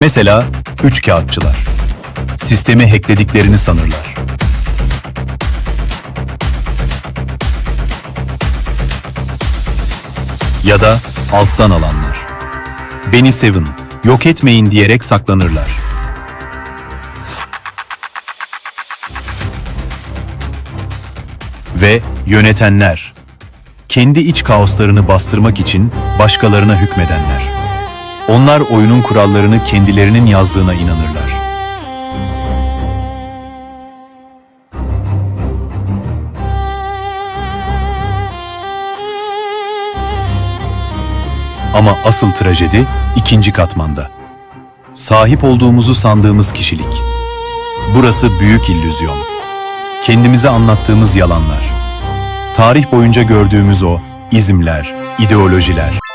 Mesela üç kağıtçılar. Sistemi hacklediklerini sanırlar. Ya da alttan alanlar. Beni sevin, yok etmeyin diyerek saklanırlar. Ve yönetenler. Kendi iç kaoslarını bastırmak için başkalarına hükmedenler. Onlar oyunun kurallarını kendilerinin yazdığına inanırlar. Ama asıl trajedi ikinci katmanda. Sahip olduğumuzu sandığımız kişilik. Burası büyük illüzyon. Kendimize anlattığımız yalanlar. Tarih boyunca gördüğümüz o izimler, ideolojiler,